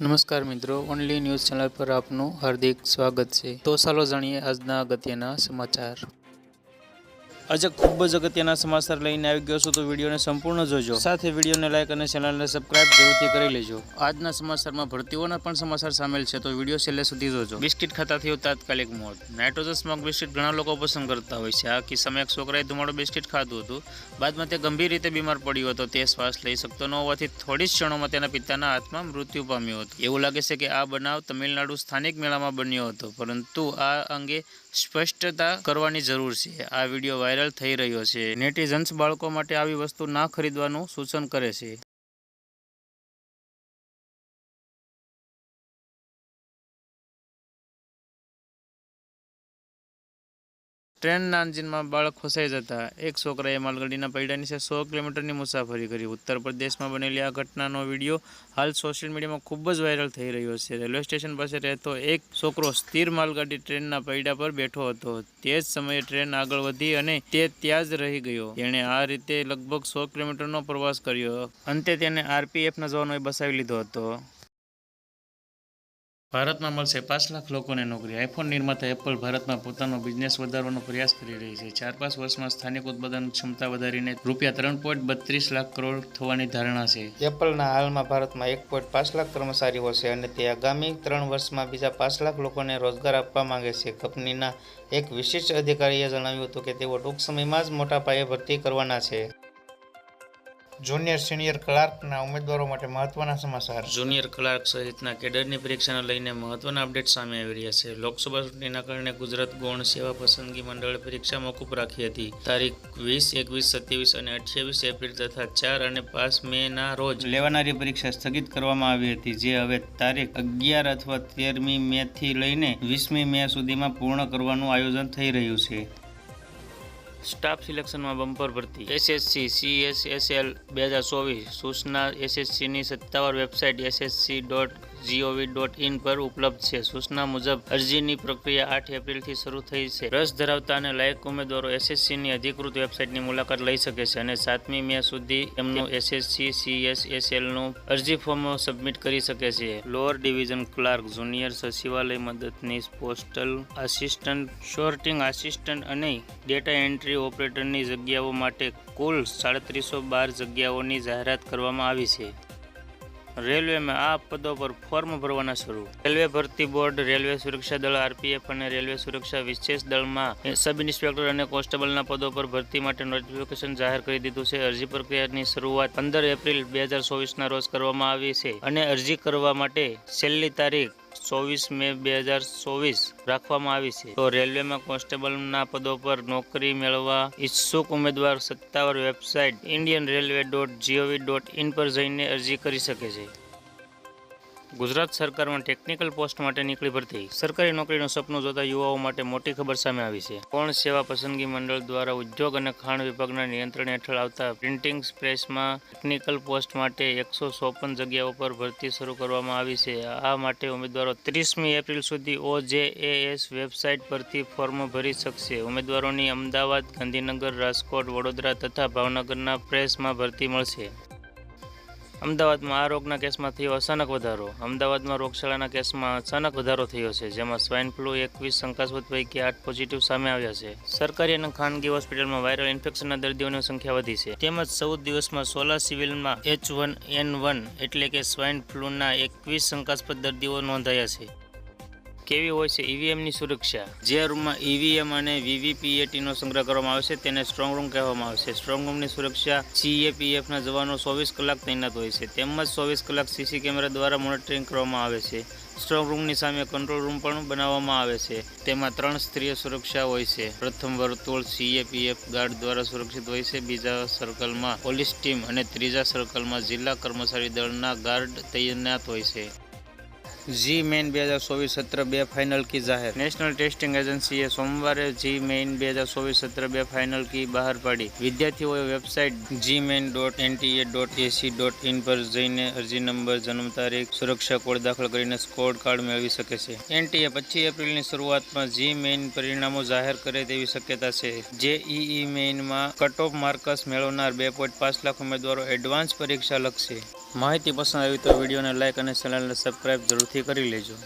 નમસ્કાર મિત્રો only news channel પર આપનું હાર્દિક સ્વાગત છે. તો ચાલો જાણીએ આજના અગત્યના સમાચાર. આજે ખૂબ જ અગત્યના સમાચાર લઈને આવી ગયો છું તો વિડીયોને સંપૂર્ણ જોજો. સાથે વિડીયોને લાઈક અને ચેનલને સબસ્ક્રાઇબ જરૂરથી કરી લેજો. આજના સમાચારમાં ભરતીઓના પણ સમાચાર સામેલ છે તો વીડિયો છેલ્લે સુધી જોજો. બિસ્કિટ ખાતા થયું તાત્કાલિક મોત. નાઇટ્રોજન સ્મોક બિસ્કિટ ઘણા લોકો પસંદ કરતા હોય છે. આ કિસ્સામાં એક છોકરાએ ધુમાડો બિસ્કિટ ખાધું હતું. બાદમાં તે ગંભીર રીતે બીમાર પડ્યો હતો. તે શ્વાસ લઈ શકતો ન હોવાથી થોડી જ ક્ષણોમાં તેના પિતાના હાથમાં મૃત્યુ પામ્યું હતું. એવું લાગે છે કે આ બનાવ તમિલનાડુ સ્થાનિક મેળામાં બન્યો હતો પરંતુ આ અંગે સ્પષ્ટતા કરવાની જરૂર છે. આ વીડિયો વાયરલ થઈ રહ્યો છે. નેટિઝન્સ બાળકો માટે આવી વસ્તુ ના ખરીદવાનું સૂચન કરે છે. ટ્રેનના એન્જિનમાં બાળક ફસાઈ જતા એક છોકરાએ માલગાડીના પૈડા નીચે સો કિલોમીટરની મુસાફરી કરી. ઉત્તર પ્રદેશમાં બનેલી આ ઘટનાનો વીડિયો હાલ સોશિયલ મીડિયામાં ખૂબ જ વાયરલ થઈ રહ્યો છે. રેલવે સ્ટેશન પાસે રહેતો એક છોકરો સ્થિર માલગાડી ટ્રેનના પૈડા પર બેઠો હતો. તે જ સમયે ટ્રેન આગળ વધી અને તે ત્યાં જ રહી ગયો. તેણે આ રીતે લગભગ સો કિલોમીટરનો પ્રવાસ કર્યો. અંતે તેને આરપીએફના જવાનોએ બસાવી લીધો હતો. ભારતમાં મળશે પાંચ લાખ લોકોને નોકરી. આઈફોન નિર્માતા એપલ ભારતમાં પોતાનો બિઝનેસ વધારવાનો પ્રયાસ કરી રહી છે. ચાર પાંચ વર્ષમાં સ્થાનિક ઉત્પાદન ક્ષમતા વધારીને રૂપિયા ત્રણ પોઈન્ટ બત્રીસ લાખ કરોડ થવાની ધારણા છે. એપલના હાલમાં ભારતમાં એક પોઈન્ટ પાંચ લાખ કર્મચારીઓ છે અને તે આગામી ત્રણ વર્ષમાં બીજા પાંચ લાખ લોકોને રોજગાર આપવા માંગે છે. કંપનીના એક વિશિષ્ટ અધિકારીએ જણાવ્યું હતું કે તેઓ ટૂંક સમયમાં જ મોટા પાયે ભરતી કરવાના છે. જુનિયર, સિનિયર ક્લાર્કના ઉમેદવારો માટે મહત્વના સમાચાર. જુનિયર ક્લાર્ક સહિતના કેડરની પરીક્ષાને લઈને મહત્વના અપડેટ સામે આવી રહ્યા છે. લોકસભા ચૂંટણીના કારણે ગુજરાત ગૌણ સેવા પસંદગી મંડળે પરીક્ષા મોકૂફ રાખી હતી. તારીખ વીસ, એકવીસ, સત્યાવીસ અને અઠ્યાવીસ એપ્રિલ તથા ચાર અને પાંચ મે ના રોજ લેવાનારી પરીક્ષા સ્થગિત કરવામાં આવી હતી, જે હવે તારીખ અગિયાર અથવા તેરમી મે થી લઈને વીસમી મે સુધીમાં પૂર્ણ કરવાનું આયોજન થઈ રહ્યું છે. સ્ટાફ સિલેક્શનમાં બમ્પર ભરતી. એસએસસી સીએસએસએલ બે હજાર ચોવીસ સૂચના એસએસસીની સત્તાવાર website SSC dot GOV dot in પર ઉપલબ્ધ છે. સૂચના મુજબ, અરજીની પ્રક્રિયા આઠ એપ્રિલથી શરૂ થઈ છે. રસ ધરાવતા અને લાયક ઉમેદવારો એસએસસીની અધિકૃત વેબસાઇટની મુલાકાત લઈ શકે છે અને સાતમી મે સુધી એમનું એસએસસી સીએસએસએલનું અરજી ફોર્મ સબમિટ કરી શકે છે. લોઅર ડિવિઝન ક્લાર્ક જુનિયર સચિવાલય મદદનીશ પોસ્ટલ આસિસ્ટન્ટ શોર્ટિંગ આસિસ્ટન્ટ અને ડેટા એન્ટ્રી ઓપરેટરની જગ્યાઓ માટે કુલ સાડત્રીસો બાર જગ્યાઓની જાહેરાત કરવામાં આવી છે. રેલવેમાં આ પદો પર ફોર્મ ભરવાના શરૂ. રેલવે ભરતી બોર્ડ, રેલવે સુરક્ષા દળ, આરપીએફ અને રેલવે સુરક્ષા વિશેષ દળમાં સબ ઇન્સ્પેક્ટર અને કોન્સ્ટેબલના પદો પર ભરતી માટે નોટિફિકેશન જાહેર કરી દીધું છે. અરજી પ્રક્રિયાની શરૂઆત પંદર એપ્રિલ બે હજાર ચોવીસના રોજ કરવામાં આવી છે અને અરજી કરવા માટે છેલ્લી તારીખ ચોવીસ મે બે હજાર ચોવીસ રાખવામાં આવી છે. તો રેલવેમાં કોન્સ્ટેબલના પદો પર નોકરી મેળવવા ઈચ્છુક ઉમેદવાર સત્તાવાર website Indian railway dot GOV dot in પર જઈને અરજી કરી શકે છે. ગુજરાત સરકારમાં ટેકનિકલ પોસ્ટ માટે નીકળી ભરતી. સરકારી નોકરીનું સપનું જોતા યુવાઓ માટે મોટી ખબર સામે આવી છે. કોણ સેવા પસંદગી મંડળ દ્વારા ઉદ્યોગ અને ખાણ વિભાગના નિયંત્રણ હેઠળ આવતા પ્રિન્ટિંગ પ્રેસમાં ટેકનિકલ પોસ્ટ માટે એકસો ચોપન જગ્યાઓ પર ભરતી શરૂ કરવામાં આવી છે. આ માટે ઉમેદવારો ત્રીસમી એપ્રિલ સુધી ઓજેએએસ વેબસાઇટ પરથી ફોર્મ ભરી શકશે. ઉમેદવારોની અમદાવાદ, ગાંધીનગર, રાજકોટ, વડોદરા તથા ભાવનગરના પ્રેસમાં ભરતી મળશે. અમદાવાદમાં આ રોગના કેસમાં થયો અચાનક વધારો. અમદાવાદમાં રોગશાળાના કેસમાં અચાનક વધારો થયો છે, જેમાં સ્વાઇન ફ્લૂ એકવીસ શંકાસ્પદ પૈકી આઠ પોઝિટિવ સામે આવ્યા છે. સરકારી અને ખાનગી હોસ્પિટલમાં વાયરલ ઇન્ફેક્શનના દર્દીઓની સંખ્યા વધી છે. તેમજ ચૌદ દિવસમાં સોલા સિવિલમાં એચ વન એન વન એટલે કે સ્વાઇન ફ્લૂના એકવીસ શંકાસ્પદ દર્દીઓ નોંધાયા છે. કેવી હોય છે ઈવીએમની સુરક્ષા? જે રૂમમાં ઈવીએમ અને વીવીપીએટીનો સંગ્રહ કરવામાં આવે છે, તેને સ્ટ્રોંગ રૂમ કહેવામાં આવે છે. સ્ટ્રોંગ રૂમની સુરક્ષા સીએપીએફના જવાનો ચોવીસ કલાક તૈનાત હોય છે. તેમજ ચોવીસ કલાક સીસી કેમેરા દ્વારા મોનિટરિંગ કરવામાં આવે છે. સ્ટ્રોંગ રૂમની સામે કંટ્રોલ રૂમ પણ બનાવવામાં આવે છે. તેમાં ત્રણ સ્ત્રીય સુરક્ષા હોય છે. પ્રથમ વર્તુળ સીએપીએફ ગાર્ડ દ્વારા સુરક્ષિત હોય છે. બીજા સર્કલમાં પોલીસ ટીમ અને ત્રીજા સર્કલમાં જિલ્લા કર્મચારી દળના ગાર્ડ તૈનાત હોય છે. જી મેઇન બે હજાર ચોવીસ સત્ર બે ફાઇનલ કી જાહેર. નેશનલ ટેસ્ટિંગ એજન્સીએ સોમવારે જી મેઇન બે હજાર ચોવીસ સત્ર બે ફાઇનલ કી બહાર પાડી. વિદ્યાર્થીઓએ website JEE main dot NTA dot AC dot in પર જઈને અરજી નંબર, જન્મ તારીખ, સુરક્ષા કોડ દાખલ કરીને સ્કોર કાર્ડ મેળવી શકે છે. એનટીએ પચીસ એપ્રિલની શરૂઆતમાં જી મેઇન પરિણામો જાહેર કરે તેવી શક્યતા છે. જે ઈ મેઇનમાં કટ ઓફ માર્કસ મેળવનાર બે પોઈન્ટ પાંચ લાખ ઉમેદવારો એડવાન્સ પરીક્ષા લખશે. માહિતી પસંદ આવી તો વિડીયોને લાઇક અને ચેનલને સબસ્ક્રાઈબ જરૂરથી કરી લેજો.